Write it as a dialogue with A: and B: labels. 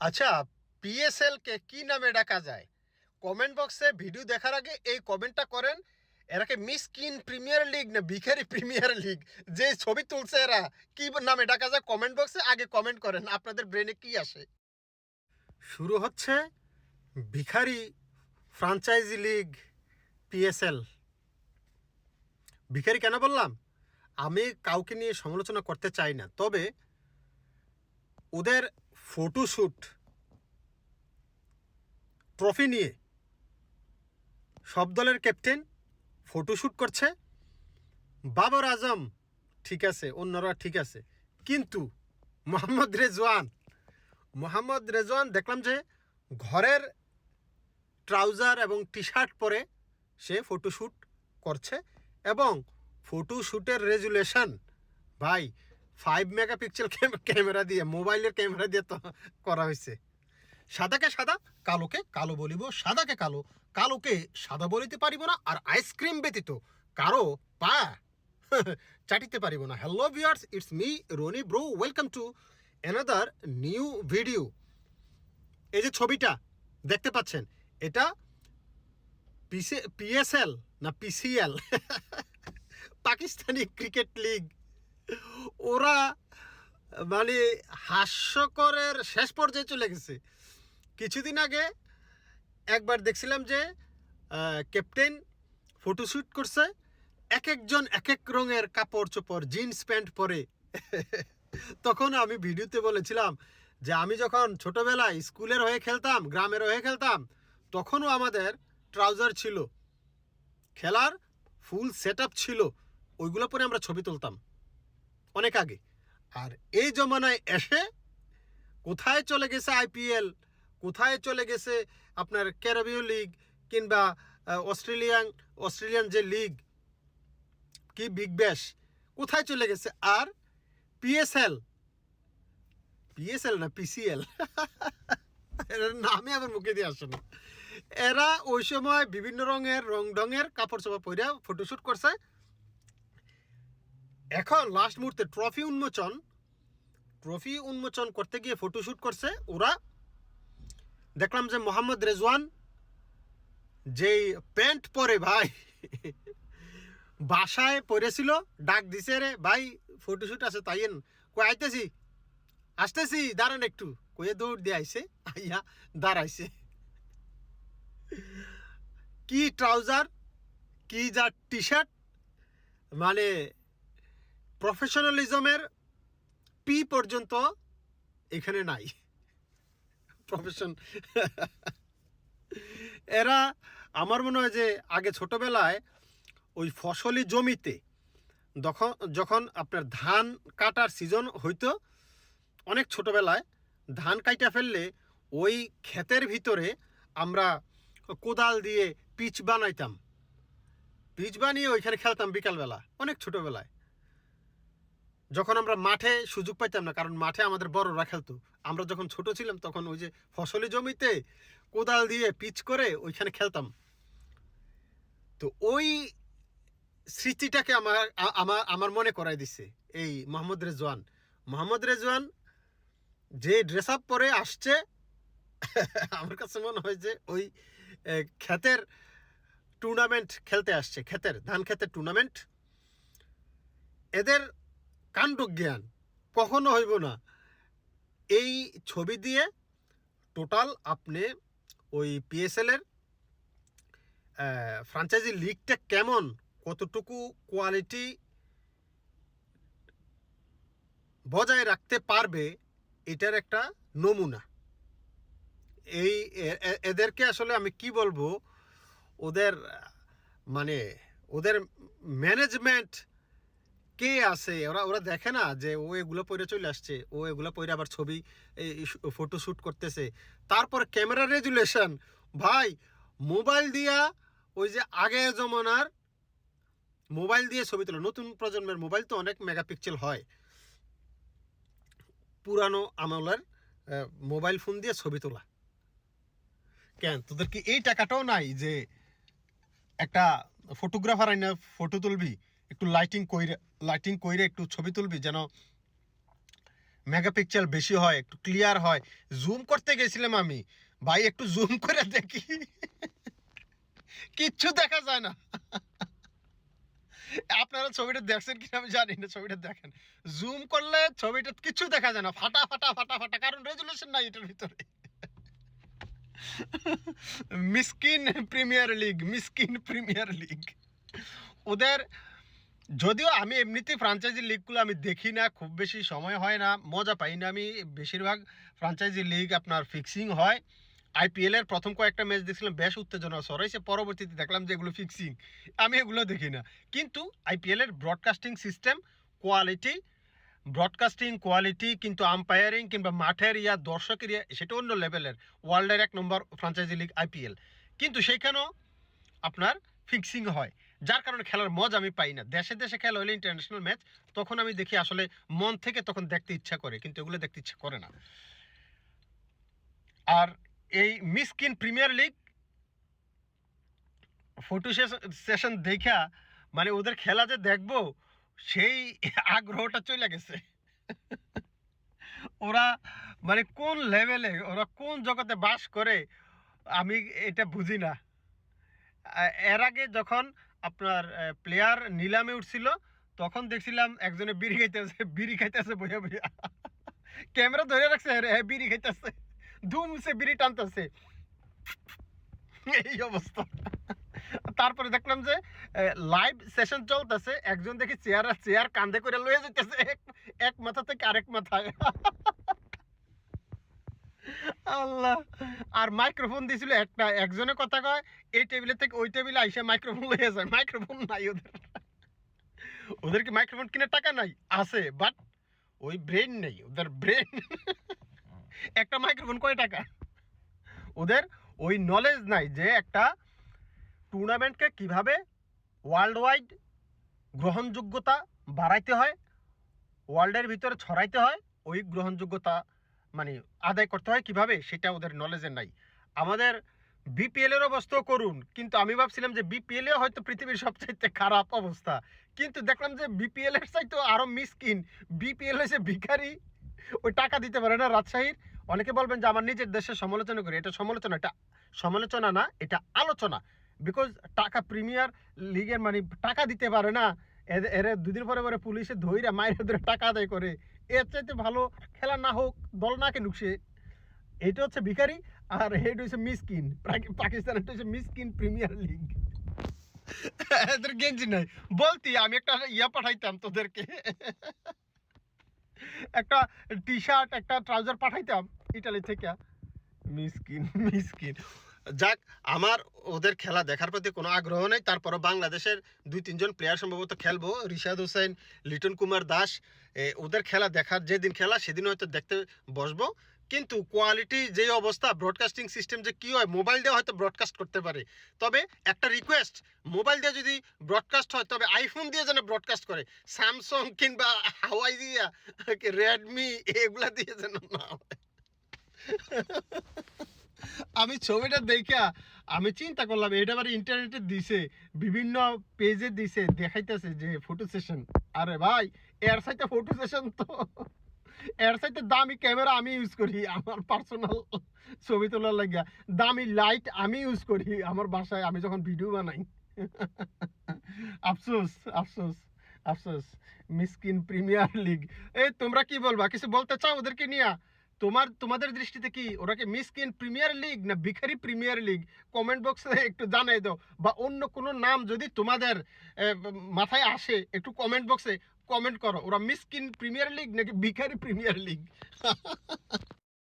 A: আচ্ছা পিএসএল কে কি নামে ডাকা যায়? কমেন্ট বক্সে ভিডিও দেখার আগে এই কমেন্টটা করেন। এরাকে মিস কিন প্রিমিয়ার লিগ না ভিখারি প্রিমিয়ার লিগ? যে ছবি তুলছে এরা, কি নামে ডাকা যায় কমেন্ট বক্সে? আগে কমেন্ট করেন, আপনাদের ব্রেনে কি আসে? শুরু হচ্ছে ভিখারি ফ্রাঞ্চাইজি লিগ পিএসএল ভিখারি কেন বললাম? আমি কাউকে নিয়ে সমালোচনা করতে চাই না। তবে ওদের ফটোশ্যুট ট্রফি নিয়ে। সব দলের ক্যাপ্টেন ফটোশ্যুট করছে। বাবর আজম ঠিক আছে, অন্যরা ঠিক আছে। কিন্তু মোহাম্মদ রেজওয়ান মোহাম্মদ রেজওয়ান দেখলাম যে ঘরের ট্রাউজার এবং টি শার্ট পরে সে ফটোশ্যুট করছে এবং ফটোশ্যুটের রেজুলেশন, ভাই ফাইভ মেগাপিক্সেল ক্যামেরা দিয়ে মোবাইলের ক্যামেরা দিয়ে তো করা হয়েছে। সাদাকে সাদা, কালোকে কালো বলিব, সাদাকে কালো, কালোকে সাদা বলিতে পারিব না, আর আইসক্রিম ব্যতীত কারও পা চাটিতে পারিব না। Hello viewers it's me Rony bro welcome to another new video এই যে ছবিটা, দেখতে পাচ্ছেন, এটা পিএসএল না পিসিএল পাকিস্তানি ক্রিকেট লিগ ওরা মানে হাস্যকরের শেষ পর্যায়ে চলে গেছে। কিছুদিন আগে একবার দেখছিলাম যে ক্যাপ্টেন ফটোশ্যুট করছে, এক একজন এক এক রঙের কাপড় চোপড় জিন্স প্যান্ট পরে। তখন আমি ভিডিওতে বলেছিলাম যে, আমি যখন ছোটবেলায় স্কুলের হয়ে খেলতাম, গ্রামের হয়ে খেলতাম, তখনও আমাদের ট্রাউজার ছিল। খেলার ফুল সেট ছিল। ওইগুলো পরে আমরা ছবি তুলতাম। অনেক আগে। আর এই জমানায় এসে কোথায় চলে গেছে আইপিএল, কোথায় চলে গেছে আপনার ক্যারাবিও লিগ কিংবা অস্ট্রেলিয়ান অস্ট্রেলিয়ান যে লিগ কি বিগ ব্যাশ, কোথায় চলে গেছে? আর পিএসএল পিএসএল না পিসিএল এর নামে আবার মুখে দিয়ে আসে না। এরা ওই সময় বিভিন্ন রঙের রং ঢঙের কাপড় চোপড় পরে ফটোশ্যুট করছে। এখন লাস্ট মুহূর্তে ট্রফি উন্মোচন। ট্রফি উন্মোচন করতে গিয়ে ফটোশ্যুট করছে ওরা। দেখলাম যে মোহাম্মদ রেজওয়ান, যেই প্যান্ট পরে ভাই, বাসায় পরেছিল ডাক দিছে রে ভাই ফটোশ্যুট আছে তাইয়েন কই আইতেছি? আসতেছি, দাঁড়ান একটু। কয়ে দৌড় দিয়ে আইসে আইয়া দাঁড়াইছে। কি ট্রাউজার কি যা টি শার্ট মানে প্রফেশনালিজমের পি পর্যন্ত এখানে নাই। প্রফেশন এরা আমার মনে হয় যে আগে ছোটবেলায় ওই ফসলি জমিতে যখন যখন আপনার ধান কাটার সিজন হইতো, অনেক ছোটবেলায় ধান কাইটা ফেললে ওই ক্ষেতের ভিতরে আমরা কোদাল দিয়ে পিচ বানাইতাম। পিচ বানিয়ে ওইখানে খেলতাম বিকালবেলা, অনেক ছোটবেলায়। যখন আমরা মাঠে সুযোগ পাইতাম না, কারণ মাঠে আমাদের বড়রা খেলতো, আমরা যখন ছোট ছিলাম তখন ওই যে ফসলি জমিতে কোদাল দিয়ে পিচ করে ওইখানে খেলতাম। তো ওই স্মৃতিটাকে আমার আমার আমার মনে করাই দিছে এই মোহাম্মদ রেজওয়ান। মোহাম্মদ রেজওয়ান যে ড্রেস আপ পরে আসছে, আমার কাছে মনে হয় যে ওই ক্ষেতের টুর্নামেন্ট খেলতে আসছে, ক্ষেতের, ধান ক্ষেতের টুর্নামেন্ট এদের কাণ্ড জ্ঞান কখনো হইব না। এই ছবি দিয়ে টোটাল আপনি ওই পিএসএলের ফ্রাঞ্চাইজি লিগটা কেমন? কতটুকু কোয়ালিটি বজায় রাখতে পারবে? এটার একটা নমুনা। এই এদেরকে আসলে আমি কি বলব? ওদের মানে ওদের ম্যানেজমেন্ট কে আছে? ওরা ওরা দেখে না যে ও এগুলো পরে চলে আসছে, ও এগুলো পরে আবার ছবি ফটো শ্যুট করতেছে। তারপর ক্যামেরা রেজুলেশন ভাই মোবাইল দিয়া ওই যে আগে জমানার মোবাইল দিয়ে ছবি তোলা, নতুন প্রজন্মের মোবাইল তো অনেক মেগাপিক্সেল হয়। পুরানো আমলের মোবাইল ফোন দিয়ে ছবি তোলা। কেন? তোদের কি এই টাকাটাও নাই যে একটা ফটোগ্রাফার আইনা ফটো তুলবি? একটু লাইটিং কইরে লাইটিং কইরে একটু ছবি তুলবি যেন মেগাপিক্সেল বেশি হয়, একটু ক্লিয়ার হয়। জুম করতে গেছিলাম আমি। ভাই, একটু জুম করে দেখি। কিচ্ছু দেখা যায় না। আপনারা ছবিটা দেখছেন কিনা আমি জানি না, ছবিটা দেখেন। জুম করলে ছবিটা কিছু দেখা যায় না। ফাটা ফাটা ফাটা ফাটা। কারণ রেজুলেশন নাই এটার ভিতরে। মিসকিন প্রিমিয়ার লিগ, মিসকিন প্রিমিয়ার লিগ। ওদের যদিও আমি এমনিতে ফ্রাঞ্চাইজি লিগগুলো আমি দেখি না, খুব বেশি সময় হয় না, মজা পাই না আমি। বেশিরভাগ ফ্রাঞ্চাইজি লিগ আপনার ফিক্সিং হয়। আইপিএল এর প্রথম কয়েকটা ম্যাচ দেখছিলাম, বেশ উত্তেজনা সরাইছে পরবর্তীতে দেখলাম যে এগুলো ফিক্সিং আমি এগুলো দেখি না। কিন্তু আইপিএল এর broadcasting system quality broadcasting quality কিন্তু আম্পায়ারিং কিংবা মাঠের ইয়া, দর্শকের ইয়া, সেটা অন্য লেভেলের ওয়ার্ল্ডের এক নম্বর ফ্রাঞ্চাইজি লিগ আইপিএল কিন্তু সেইখানেও আপনার ফিক্সিং হয়। যার কারণে খেলার মজা আমি পাই না। দেশে দেশে খেলা হলে ইন্টারন্যাশনাল ম্যাচ তখন আমি দেখি আসলে মন থেকে তখন দেখতে ইচ্ছা করে, কিন্তু এগুলো দেখতে ইচ্ছা করে না। আর এই মিসকিন প্রিমিয়ার লিগ ফটো সেশন দেখা মানে ওদের খেলা যে দেখব, সেই আগ্রহটা চলে গেছে। ওরা মানে কোন লেভেলে ওরা কোন জগতে বাস করে, আমি এটা বুঝি না। এর আগে যখন আপনার প্লেয়ার নিলামে উঠছিল, তখন দেখছিলাম একজনে বিড়ি খাইতেছে বিড়ি খাইতেছে বইয়া বইয়া। ক্যামেরা ধরে রাখছে হ্যাঁ বিড়ি খাইতেছে। ধুমসে বিড়ি টানতেছে। এই অবস্থা। তারপরে দেখলাম যে লাইভ সেশন চলতেছে, একজন দেখি চেয়ার চেয়ার কান্দে করে লয়ে যেতেছে এক মাথা থেকে আরেক মাথায়। আল্লাহ। আর মাইক্রোফোন দিছিল একটা, একজনে কথা কয়, এই টেবিলের থেকে ওই টেবিলে আইসে মাইক্রোফোন লয়ে যায়। মাইক্রোফোন নাই ওদের। ওদের কি মাইক্রোফোন কিনে টাকা নাই? আছে বাট ওই ব্রেন নেই, ওদের ব্রেন একটা মাইক্রোফোন কয় টাকা? ওদের ওই নলেজ নাই যে একটা টুর্নামেন্টকে কীভাবে ওয়ার্ল্ড ওয়াইড গ্রহণযোগ্যতা বাড়াইতে হয় ওয়ার্ল্ডের ভিতরে ছড়াইতে হয়, ওই গ্রহণযোগ্যতা মানে আদায় করতে হয় কীভাবে, সেটা ওদের নলেজে নাই। আমাদের বিপিএল এর অবস্থাও করুন, কিন্তু আমি ভাবছিলাম যে বিপিএল হয়তো পৃথিবীর সবচাইতে খারাপ অবস্থা। কিন্তু দেখলাম যে বিপিএল এর চাইতে আরও মিসকিন বিপিএল হয়েছে ভিখারি, ওই টাকা দিতে পারে না রাজশাহীর। অনেকে বলবেন যে আমার নিজের দেশের সমালোচনা করি, এটা সমালোচনা এটা সমালোচনা না, এটা আলোচনা। বিকজ টাকা প্রিমিয়ার লিগের মানে টাকা দিতে পারে না এর দুদিন পরে পরে পুলিশে ধইরা মায়ের ধরে টাকা আদায় করে। এর চাইতে ভালো খেলা না হোক, দল না কেনুক সে এটা হচ্ছে ভিখারি আর হেড হচ্ছে মিসকিন। পাকিস্তান এটা হচ্ছে মিসকিন প্রিমিয়ার লিগ। এদের গেঞ্জি নাই। বলতি, আমি একটা ইয়া পাঠাইতাম তোদেরকে। একটা টি শার্ট একটা ট্রাউজার পাঠাইতাম ইটালি থেকে। মিসকিন মিসকিন। যাক, আমার ওদের খেলা দেখার প্রতি কোনো আগ্রহ নেই। তারপরে বাংলাদেশের দুই, তিনজন প্লেয়ার সম্ভবত খেলব। রিশাদ হোসেন, লিটন কুমার দাস ওদের খেলা দেখার যেদিন খেলা, সেদিন হয়তো দেখতে বসবো। কিন্তু কোয়ালিটি যে অবস্থা ব্রডকাস্টিং সিস্টেম যে কি হয় মোবাইল দিয়ে হয়তো ব্রডকাস্ট করতে পারে। তবে একটা রিকোয়েস্ট মোবাইল দিয়ে যদি ব্রডকাস্ট হয়, তবে আইফোন দিয়ে যেন ব্রডকাস্ট করে স্যামসং কিংবা হাওয়াই দিয়া রেডমি এগুলা দিয়ে যেন না হয়। আমি ছবিটা দেখা আমি চিন্তা করলাম, এটা আবার ইন্টারনেটে দিছে, বিভিন্ন পেজে দিছে, দেখাইতেছে যে ফটো সেশন আরে ভাই, এর সাথে ফটো সেশন তো, এর সাথে দামি ক্যামেরা আমি ইউজ করি আমার পার্সোনাল ছবি তোলার লাগিয়া। দামি লাইট আমি ইউজ করি আমার বাসায়, আমি যখন ভিডিও বানাই। আফসোস আফসোস আফসোস। মিসকিন প্রিমিয়ার লিগ। এই, তোমরা কি বলবা? কিছু বলতে চাও ওদেরকে নিয়ে? তোমার, তোমাদের দৃষ্টিতে কি ওরাকে মিস কিন প্রিমিয়ার লিগ না ভিখারি প্রিমিয়ার লিগ কমেন্ট বক্সে একটু জানাই দাও। বা অন্য কোনো নাম যদি তোমাদের মাথায় আসে, একটু কমেন্ট বক্সে কমেন্ট করো। ওরা মিস কিন প্রিমিয়ার লিগ নাকি ভিখারি প্রিমিয়ার লিগ